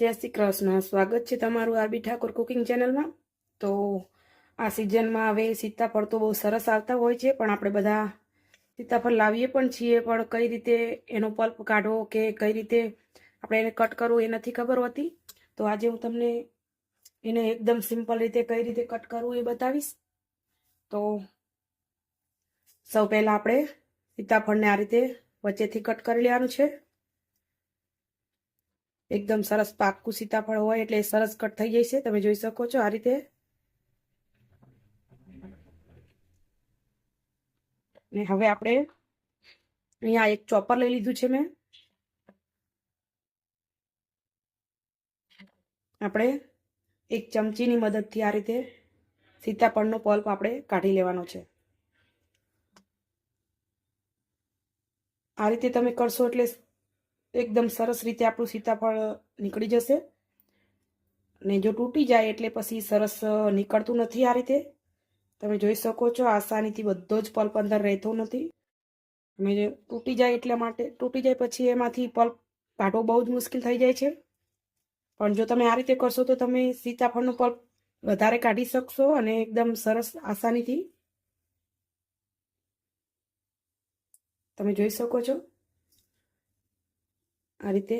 જય શ્રી કૃષ્ણ. સ્વાગત છે તમારું આરબી ઠાકોર કુકિંગ ચેનલમાં. તો આ સિઝનમાં હવે સીતાફળ તો બહુ સરસ આવતા હોય છે, પણ આપણે બધા સીતાફળ લાવીએ પણ છીએ, પણ કઈ રીતે એનો પલ્પ કાઢવો કે કઈ રીતે આપણે એને કટ કરવું એ નથી ખબર હોતી. તો આજે હું તમને એને એકદમ સિમ્પલ રીતે કઈ રીતે કટ કરવું એ બતાવીશ. તો સૌ પહેલાં આપણે સીતાફળને આ રીતે વચ્ચેથી કટ કરી લેવાનું છે. એકદમ સરસ પાકું સીતાફળ હોય એટલે સરસ કટ થઈ જાય છે. તમે જોઈ શકો છો આ રીતે. ને હવે આપણે અહીંયા એક ચોપર લઈ લીધું છે મેં. આપણે એક ચમચીની મદદથી આ રીતે સીતાફળનો પલ્પ આપણે કાઢી લેવાનો છે. આ રીતે તમે કરશો એટલે એકદમ સરસ રીતે આપણું સીતાફળ નીકળી જશે. ને જો તૂટી જાય એટલે પછી સરસ નીકળતું નથી આ રીતે. તમે જોઈ શકો છો આસાનીથી બધો જ પલ્પ અંદર રહેતો નથી. અને તૂટી જાય એટલા માટે, તૂટી જાય પછી એમાંથી પલ્પ કાઢવો બહુ જ મુશ્કેલ થઈ જાય છે. પણ જો તમે આ રીતે કરશો તો તમે સીતાફળનો પલ્પ વધારે કાઢી શકશો અને એકદમ સરસ આસાનીથી. તમે જોઈ શકો છો. આ રીતે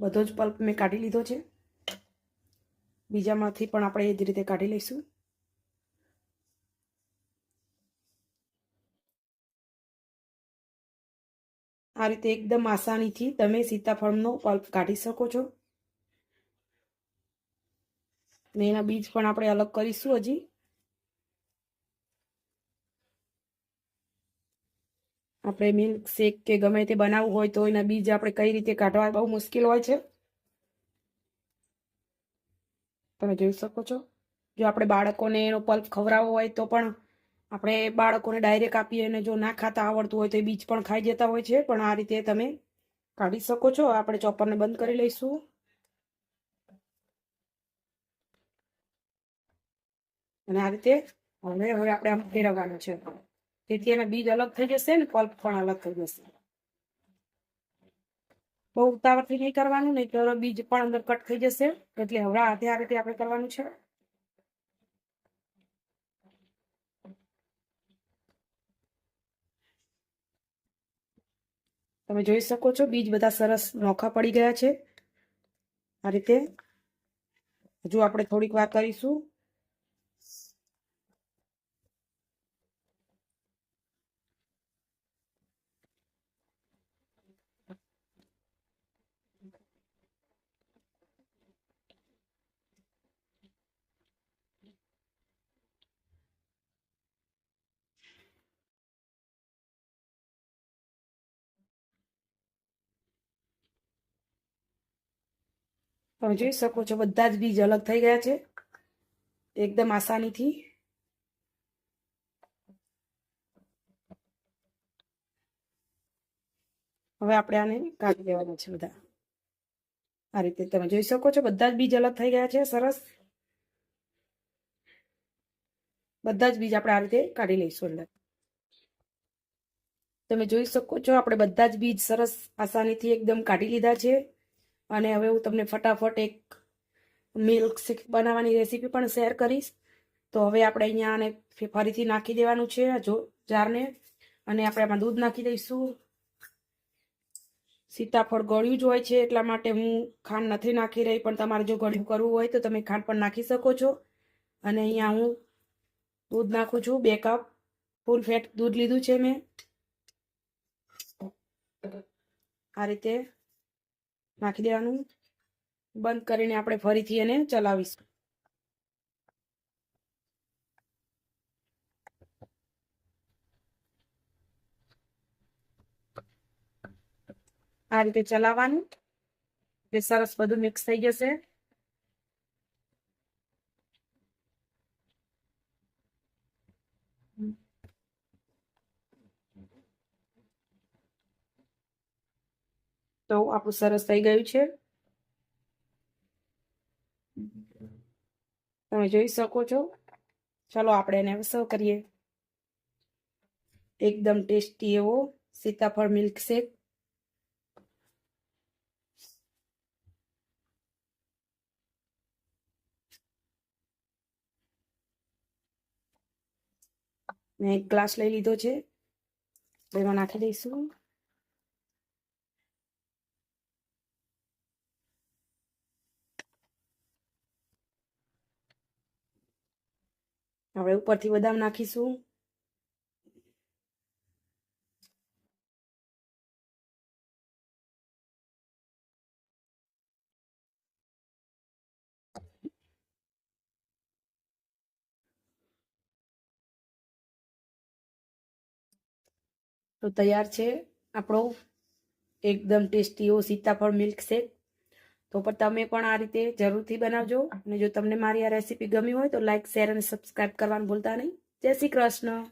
બધો જ પલ્પ મેં કાઢી લીધો છે. બીજામાંથી પણ આપણે એ જ રીતે કાઢી લઈશું. આ રીતે એકદમ આસાનીથી તમે સીતાફળનો પલ્પ કાઢી શકો છો. ને એના બીજ પણ આપણે અલગ કરીશું હજી. આપણે મિલ્ક શેક કે ગમે તે બનાવવું હોય તો એના બીજ આપણે કઈ રીતે કાઢવા, બહુ મુશ્કેલ હોય છે. તમે જોઈ શકો છો. જો આપણે બાળકોને એનો પલ્પ ખવડાવવો હોય તો પણ આપણે બાળકોને ડાયરેક્ટ આપીએ અને જો ના ખાતા આવડતું હોય તો એ બીજ પણ ખાઈ જતા હોય છે. પણ આ રીતે તમે કાઢી શકો છો. આપણે ચોપરને બંધ કરી લઈશું. અને આ રીતે હવે હવે આપણે આમ ફેરવવાનું છે. તેથી એના બીજ અલગ થઈ જશે ને પલ્પ પણ અલગ થઈ જશે. બહુ ઉતાવળથી નહીં કરવાનું, નહીં તો બીજ પણ અંદર કટ થઈ જશે. એટલે હવે હાથે આ રીતે આપણે કરવાનું છે. તમે જોઈ શકો છો, બીજ બધા સરસ નોખા પડી ગયા છે. આ રીતે હજુ આપણે થોડીક વાર કરીશું. તમે જોઈ શકો છો? બધા જ બીજ અલગ થઈ ગયા છે. એકદમ આસાનીથી. હવે આપણે આને કાઢી લેવાના છે બધા. આ રીતે તમે જોઈ શકો છો, બધા જ બીજ અલગ થઈ ગયા છે. સરસ. બધા જ બીજ આપણે આ રીતે કાઢી લઈશું અંદર. તમે જોઈ શકો છો, આપણે બધા જ બીજ સરસ આસાનીથી એકદમ કાઢી લીધા છે. અને હવે હું તમને ફટાફટ એક મિલ્ક શેક બનાવવાની રેસીપી પણ શેર કરીશ. તો હવે આપણે અહીંયા આને ફરીથી નાખી દેવાનું છે જો, જારને. અને આપણે આમાં દૂધ નાખી દઈશું. સીતાફળ ગળ્યું જ હોય છે એટલા માટે હું ખાંડ નથી નાખી રહી, પણ તમારે જો ગળ્યું કરવું હોય તો તમે ખાંડ પણ નાખી શકો છો. અને અહીંયા હું દૂધ નાખું છું, બે કપ ફૂલ ફેટ દૂધ લીધું છે મેં. આ રીતે નાખી દેવાનું. બંધ કરીને આપણે ફરીથી એને ચલાવીશું. આ રીતે ચલાવવાનું. એટલે સરસ બધું મિક્સ થઈ જશે. તો આપણું સરસ થઈ ગયું છે. તમે જોઈ શકો છો. ચાલો આપણે એને સર્વ કરીએ. એકદમ ટેસ્ટી એવો સીતાફળ મિલ્કશેક મેં એક ગ્લાસ લઈ લીધો છે. એમાં નાખી દઈશું. હવે ઉપરથી બદામ નાખીશું. તો તૈયાર છે આપણો એકદમ ટેસ્ટી એવો સીતાફળ મિલ્ક શેક તો પણ તમે પણ આ રીતે જરૂરથી બનાવજો. અને જો તમને મારી આ રેસીપી ગમી હોય તો લાઇક શેર અને સબસ્ક્રાઈબ કરવાનું ભૂલતા નહીં. જય શ્રી કૃષ્ણ.